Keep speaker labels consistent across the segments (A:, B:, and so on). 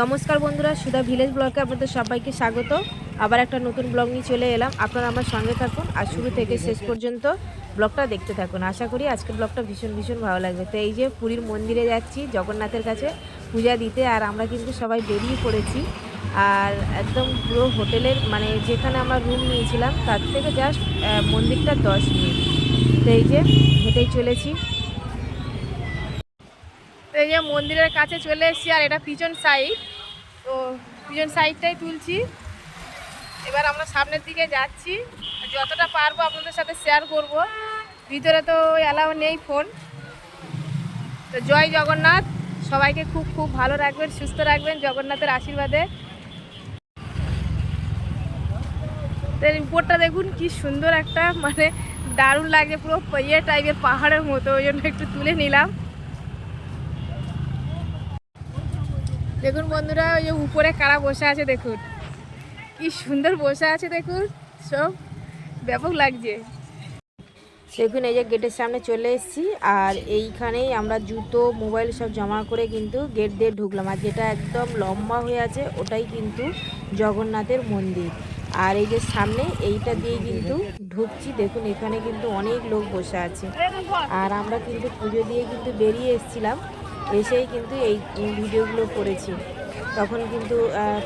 A: নমস্কার বন্ধুরা, সুধা ভিলেজ ব্লগে আপনাদের সবাইকে স্বাগত। আবার একটা নতুন ব্লগ নিয়ে চলে এলাম। আপনারা আমার সঙ্গে থাকুন আর শুরু থেকে শেষ পর্যন্ত ব্লগটা দেখতে থাকুন। আশা করি আজকের ব্লগটা ভীষণ ভীষণ ভালো লাগবে। তো এই যে পুরীর মন্দিরে যাচ্ছি, জগন্নাথের কাছে পূজা দিতে, আর আমরা কিন্তু সবাই বেরিয়ে পড়েছি। আর একদম পুরো হোটেলের মানে যেখানে আমরা রুম নিয়েছিলাম, তার থেকে জাস্ট মন্দিরটা দশ মিনিট। তো এই যে হেঁটেই চলেছি। এই যে মন্দিরের কাছে চলে এসেছি, আর এটা পিছন সাইড তো পিছন সাইডটাই তুলছি। এবার আমরা সামনের দিকে যাচ্ছি। যতটা পারব আপনাদের সাথে শেয়ার করব। ভিতরে তো অ্যালাউ নেই ফোন তো জয় জগন্নাথ। সবাইকে খুব খুব ভালো রাখবেন, সুস্থ রাখবেন জগন্নাথের আশীর্বাদে। উপরটা দেখুন, কি সুন্দর একটা মানে দারুণ লাগে পুরো ইয়ে টাইপের পাহাড়ের মতো, ওই জন্য একটু তুলে নিলাম। দেখুন বন্ধুরা, ওই যে উপরে কারা বসে আছে দেখুন। কি সুন্দর বসে আছে দেখুন, সব ব্যাপক লাগছে। দেখুন, এই যে গেটের সামনে চলে এসেছি, আর এইখানেই আমরা জুতো, মোবাইল সব জমা করে কিন্তু গেট দিয়ে ঢুকলাম। আর যেটা একদম লম্বা হয়ে আছে, ওটাই কিন্তু জগন্নাথের মন্দির। আর এই যে সামনে এইটা দিয়ে কিন্তু ঢুকছি, দেখুন, এখানে কিন্তু অনেক লোক বসে আছে। আর আমরা কিন্তু পুজো দিয়ে কিন্তু বেরিয়ে এসেছিলাম। এসেই কিন্তু এই ভিডিওগুলো করেছি। তখন কিন্তু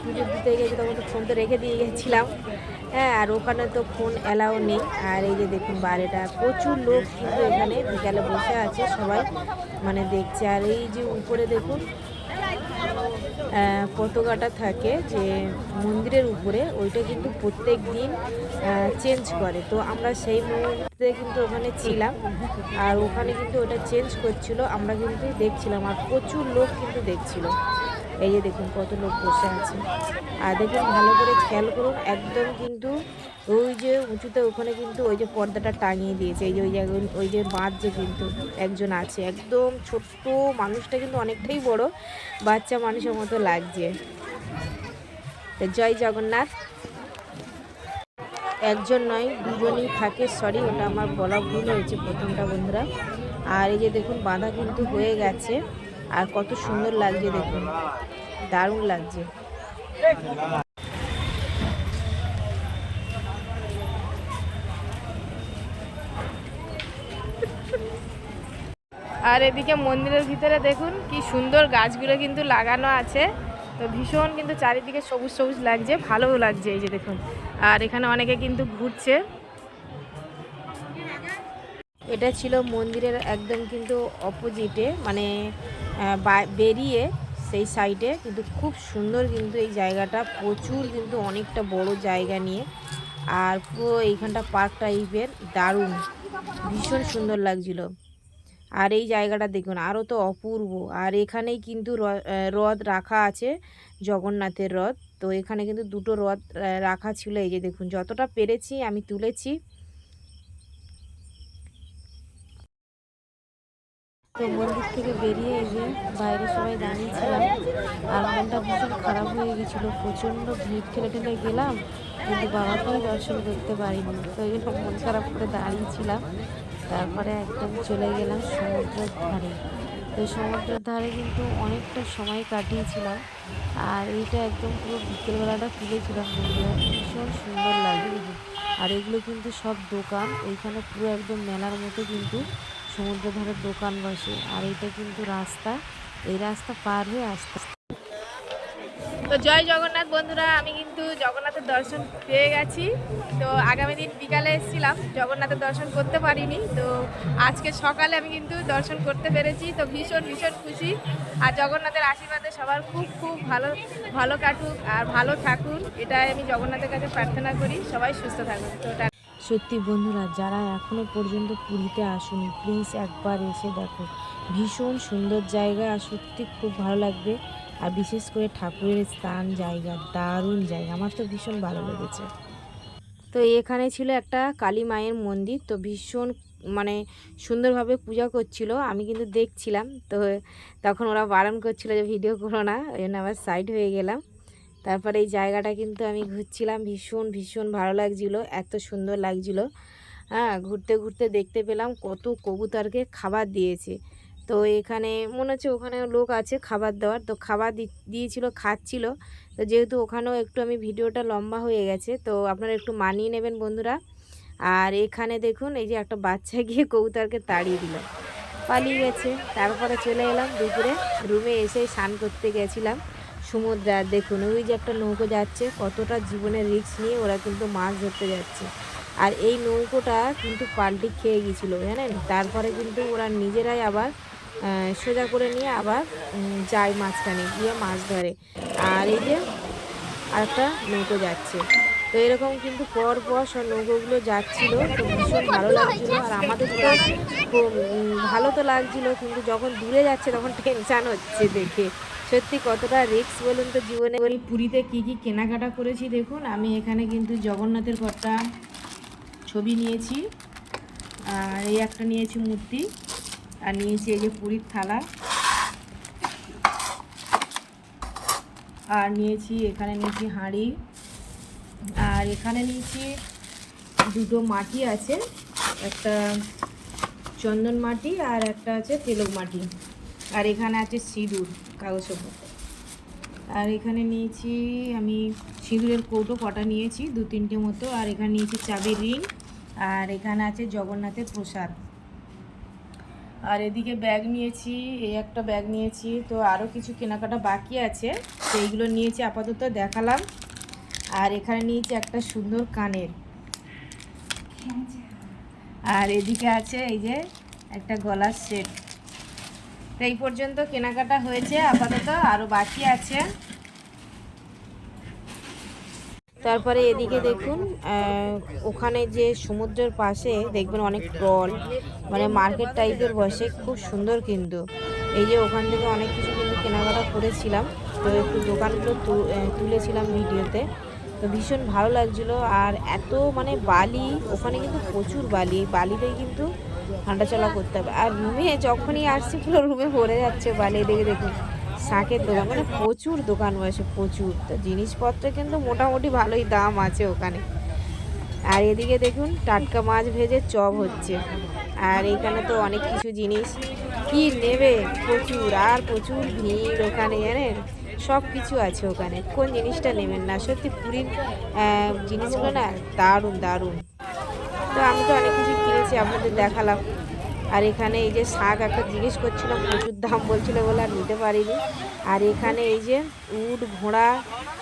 A: পুজো দিতে গেছি তখন তো ফোন তো রেখে দিয়ে গেছিলাম। হ্যাঁ আর ওখানে তো ফোন অ্যালাউ নেই। আর এই যে দেখুন বারেটা প্রচুর লোক কিন্তু এখানে বিকালে বসে আছে সবাই মানে দেখছে। আর এই যে উপরে দেখুন পতাকাটা থাকে যে মন্দিরের উপরে, ওইটা কিন্তু প্রত্যেক দিন চেঞ্জ করে। তো আমরা সেই মুহূর্তে কিন্তু ওখানে ছিলাম আর ওখানে কিন্তু ওটা চেঞ্জ করছিল। আমরা কিন্তু দেখছিলাম আর প্রচুর লোক কিন্তু দেখছিল। এই যে দেখুন কত লোক বসে আছে। আর দেখুন ভালো করে খেয়াল করুন, একদম কিন্তু ওই যে উঁচুতে ওখানে কিন্তু ওই যে পর্দাটা টাঙিয়ে দিয়েছে। এই যে ওই জায়গায় ওই যে বাঁধছে কিন্তু একজন আছে। একদম ছোট্ট মানুষটা কিন্তু অনেকটাই বড়। বাচ্চা মানুষের মতো লাগছে। জয় জগন্নাথ। একজন নয়, দুজনই থাকে। সরি ওটা আমার বলা ভুল হয়েছে প্রথমটা, বন্ধুরা। আর এই যে দেখুন, বাঁধা কিন্তু হয়ে গেছে। আর কত সুন্দর লাগছে দেখুন। দারুণ লাগছে। আর এদিকে মন্দিরের ভিতরে দেখুন, কি সুন্দর গাছগুলো কিন্তু লাগানো আছে। তো ভীষণ কিন্তু চারিদিকে সবুজ সবুজ লাগছে, ভালোও লাগছে এই যে দেখুন। আর এখানে অনেকে কিন্তু ঘুরছে। এটা ছিল মন্দিরের একদম কিন্তু অপোজিটে মানে বেরিয়ে সেই সাইডে। কিন্তু খুব সুন্দর কিন্তু এই জায়গাটা, প্রচুর কিন্তু অনেকটা বড় জায়গা নিয়ে। আর পুরো এইখানটা পার্ক টাইপের দারুণ। ভীষণ সুন্দর লাগছিল। আর এই জায়গাটা দেখুন, আরও তো অপূর্ব। আর এখানেই কিন্তু রথ রাখা আছে, জগন্নাথের রথ তো এখানে কিন্তু দুটো রথ রাখা ছিল। এই যে দেখুন, যতটা পেরেছি আমি তুলেছি। তো মন্দির থেকে বেরিয়ে যে বাইরে সবাই দাঁড়িয়েছিলাম আর মনটা ভীষণ খারাপ হয়ে গেছিল, প্রচণ্ড ভিড় ঠেলে ঠেলে গেলাম। কিন্তু বাবাকেই দর্শন করতে পারিনি। তো এই জন্য মন খারাপ করে দাঁড়িয়েছিলাম। তারপরে একদম চলে গেলাম সমুদ্রের ধারে। তো সমুদ্রের ধারে কিন্তু অনেকটা সময় কাটিয়েছিলাম। আর এইটা একদম পুরো বিকেলবেলাটা তুলেছিলাম বন্ধুরা। ভীষণ সুন্দর লাগে আর এগুলো কিন্তু সব দোকান। এইখানে পুরো একদম মেলার মতো কিন্তু সমুদ্র ধারের দোকান বসে। আর এটা কিন্তু রাস্তা। এই রাস্তা পার হয়ে আসতে তো জয় জগন্নাথ বন্ধুরা, আমি কিন্তু জগন্নাথের দর্শন পেয়ে গেছি। তো আগামী দিন বিকালে এসেছিলাম, জগন্নাথের দর্শন করতে পারিনি। তো আজকে সকালে আমি কিন্তু দর্শন করতে পেরেছি, তো ভীষণ ভীষণ খুশি। আর জগন্নাথের আশীর্বাদে সবার খুব খুব ভালো ভালো কাটুক আর ভালো থাকুন। এটাই আমি জগন্নাথের কাছে প্রার্থনা করি, সবাই সুস্থ থাকুন। তো সত্যি বন্ধুরা, যারা এখনও পর্যন্ত পুরীতে আসুনি প্লিজ একবার এসে দেখো। ভীষণ সুন্দর জায়গা, আর সত্যি খুব ভালো লাগবে। আর বিশেষ করে ঠাকুরের স্থান, জায়গা, দারুণ জায়গা। আমার তো ভীষণ ভালো লেগেছে। তো এখানে ছিল একটা কালী মায়ের মন্দির, তো ভীষণ মানে সুন্দরভাবে পূজা করছিল। আমি কিন্তু দেখছিলাম, তো তখন ওরা বারণ করছিল যে ভিডিও করো না, ওই জন্য আবার সাইড হয়ে গেলাম। তারপরে এই জায়গাটা কিন্তু আমি ঘুরছিলাম, ভীষণ ভীষণ ভালো লাগছিল, এত সুন্দর লাগছিল। হ্যাঁ ঘুরতে ঘুরতে দেখতে পেলাম কত কবুতরকে খাবার দিয়েছে। তো এখানে মনে হচ্ছে ওখানে লোক আছে খাবার দেওয়ার। তো খাবার দিয়েছিল, খাচ্ছিল। তো যেহেতু ওখানেও একটু আমি ভিডিওটা লম্বা হয়ে গেছে, তো আপনারা একটু মানিয়ে নেবেন বন্ধুরা। আর এখানে দেখুন, এই যে একটা বাচ্চা গিয়ে কবুতরকে তাড়িয়ে দিল। পালিয়ে গেছে। তারপরে চলে এলাম দুপুরে। রুমে এসে স্নান করতে গেছিলাম। সমুদ্রে আর দেখুন, ওই যে একটা নৌকো যাচ্ছে, কতটা জীবনের রিস্ক নিয়ে ওরা কিন্তু মাছ ধরতে যাচ্ছে। আর এই নৌকোটা কিন্তু পাল্টি খেয়ে গিয়েছিল জানেন? তারপরে কিন্তু ওরা নিজেরাই আবার সোজা করে নিয়ে আবার যায় মাঝখানে, গিয়ে মাছ ধরে। আর এই যে আরেকটা নৌকো যাচ্ছে। তো এরকম কিন্তু পর পর সব নৌকোগুলো যাচ্ছিল। তো ভীষণ ভালো লাগছিল। আর আমাদের তো ভালো তো লাগছিল। কিন্তু যখন দূরে যাচ্ছে তখন টেনশান হচ্ছে দেখে। সত্যি কতটা রিস্ক বলুন তো জীবনে। বলি পুরীতে কী কী কেনাকাটা করেছি দেখুন। আমি এখানে কিন্তু জগন্নাথের কটা ছবি নিয়েছি। আর এই একটা নিয়েছি মূর্তি। আর নিয়েছি এই যে পুরীর থালা। আর নিয়েছি, এখানে নিয়েছি হাঁড়ি। আর এখানে নিয়েছি দুটো মাটি আছে, একটা চন্দন মাটি আর একটা আছে তেলক মাটি। আর এখানে আছে সিঁদুর কাগজ আর এখানে নিয়েছি, আমি সিঁদুরের কৌটো কটা নিয়েছি, দু তিনটে মতো। আর এখানে নিয়েছি চাবির রিং। আর এখানে আছে জগন্নাথের প্রসাদ। আর এদিকে ব্যাগ নিয়েছি, এই একটা ব্যাগ নিয়েছি, তো আরও কিছু কেনাকাটা বাকি আছে সেইগুলো নিয়েছি, আপাতত দেখালাম। আর এখানে নিয়েছি একটা সুন্দর কানের। আর এদিকে আছে এই যে একটা গলার সেট। তো এই পর্যন্ত কেনাকাটা হয়েছে, আপাতত আরও বাকি আছে। তারপরে এদিকে দেখুন ওখানে যে সমুদ্রের পাশে দেখবেন অনেক টল মানে মার্কেট টাইপের বসে, খুব সুন্দর কিন্তু। এই যে ওখান থেকে অনেক কিছু কিন্তু কেনাকাটা করেছিলাম, তো একটু দোকানগুলো তুলেছিলাম ভিডিওতে। তো ভীষণ ভালো লাগছিল, আর এত মানে বালি, ওখানে কিন্তু প্রচুর বালি, বালিতেই কিন্তু হাঁটাচলা করতে হবে। আর রুমে যখনই আসছি, পুরো রুমে ভরে যাচ্ছে বালি দেখে দেখুন। শাঁখের দোকান মানে প্রচুর দোকান বসে, প্রচুর। তো জিনিসপত্রে কিন্তু মোটামুটি ভালোই দাম আছে ওখানে। আর এদিকে দেখুন, টাটকা মাছ ভেজে চপ হচ্ছে। আর এখানে তো অনেক কিছু জিনিস। কি নেবে? প্রচুর, আর প্রচুর ভিড় ওখানে, জানেন? সব কিছু আছে ওখানে। কোন জিনিসটা নেবেন না? সত্যি পুরীর জিনিসগুলো না দারুণ দারুণ। তো আমি তো অনেক কিছু কিনেছি, আপনাদের দেখালাম। আর এখানে এই যে শাক একটা জিজ্ঞেস করছিলাম, প্রচুর দাম বলছিল বলে আর নিতে পারিনি। আর এখানে এই যে উট, ঘোড়া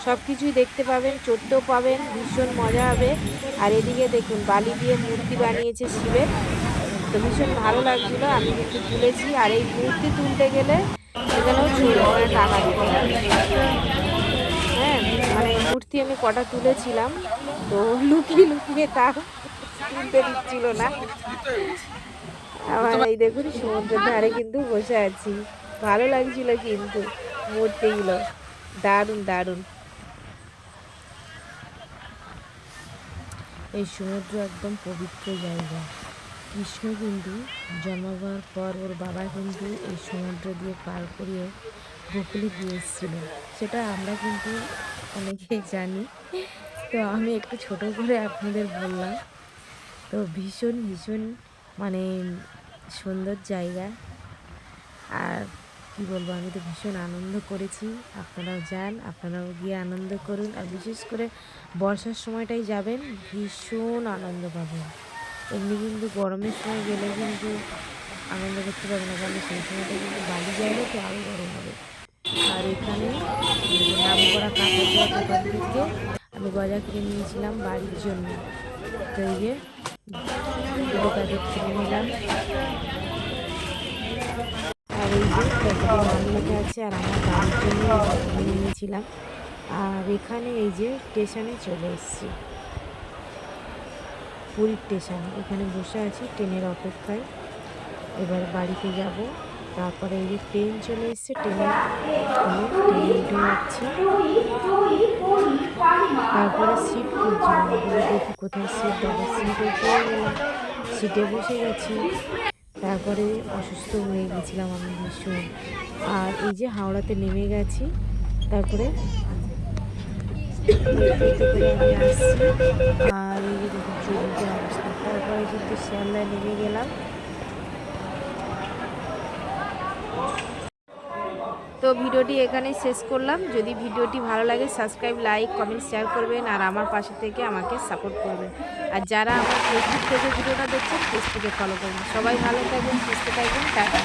A: সব কিছুই দেখতে পাবেন চড়তেও পাবেন, ভীষণ মজা হবে। আর এদিকে দেখুন, বালি দিয়ে মূর্তি বানিয়েছে শিবের। তো ভীষণ ভালো লাগছিল, আমি কিন্তু তুলেছি। আর এই মূর্তি তুলতে গেলে সেখানেও ছিল মানে টাকা দিতে হ্যাঁ মানে মূর্তি আমি কটা তুলেছিলাম, তো লুকিয়ে লুকিয়ে তা তুলতে দিচ্ছিল না। আমার এই দেখুন, সমুদ্রের ধারে কিন্তু বসে আছি। ভালো লাগছিল কিন্তু মূর্তিগুলো দারুণ দারুণ। এই সমুদ্র একদম পবিত্র জায়গা। কৃষ্ণ কিন্তু জন্মাবার পর ওর বাবা কিন্তু এই সমুদ্র দিয়ে পার করিয়ে গোকুলে দিয়ে এসেছিল। সেটা আমরা কিন্তু অনেকেই জানি। তো আমি একটু ছোট করে আপনাদের বললাম। তো ভীষণ ভীষণ মানে সুন্দর জায়গা। আর কি বলব, আমি তো ভীষণ আনন্দ করেছি। আপনারাও যান, আপনারাও গিয়ে আনন্দ করুন। আর বিশেষ করে বর্ষার সময়টাই যাবেন, ভীষণ আনন্দ পাবেন। এমনি কিন্তু গরমের সময় গেলে কিন্তু আনন্দ করতে পারবে না, কারণ সেই সময়টা কিন্তু বালি জায়গা তো আরও গরম হবে। আর এখানে নাম করা কাপড় দোকান থেকে আমি গজা কিনে নিয়েছিলাম বাড়ির জন্য। তো এই যে দুটো নিলাম। আর এই যে লেখা আছে, আর আমার নিয়েছিলাম আর এখানে এই যে স্টেশনে চলে এসেছি। পুরীর স্টেশন, এখানে বসে আছি ট্রেনের অপেক্ষায়। এবার বাড়িতে যাব, তারপরে এই যে ট্রেন চলে এসছে, ট্রেনে ট্রেনে উঠে যাচ্ছি। তারপরে সিট খুঁজছিলাম দেখি কোথায় সিট পাবো সিটে পেয়ে গেলাম সিটে বসে গেছি। তারপরে অসুস্থ হয়ে গেছিলাম আমি ভীষণ। আর এই যে হাওড়াতে নেমে গেছি, তারপরে আর এই যে দেখুন চলতে তারপরে কিন্তু শিয়ালদায় নেমে গেলাম। তো ভিডিওটি এখানে শেষ করলাম। যদি ভিডিওটি ভালো লাগে সাবস্ক্রাইব লাইক কমেন্ট শেয়ার করবেন আর আমার পাশে থেকে আমাকে সাপোর্ট করবেন। আর যারা আমার ফেসবুক থেকে ভিডিওটা দেখছেন ফেসবুকে ফলো করবেন। সবাই ভালো থাকবেন, সুস্থ থাকবেন, টাটা।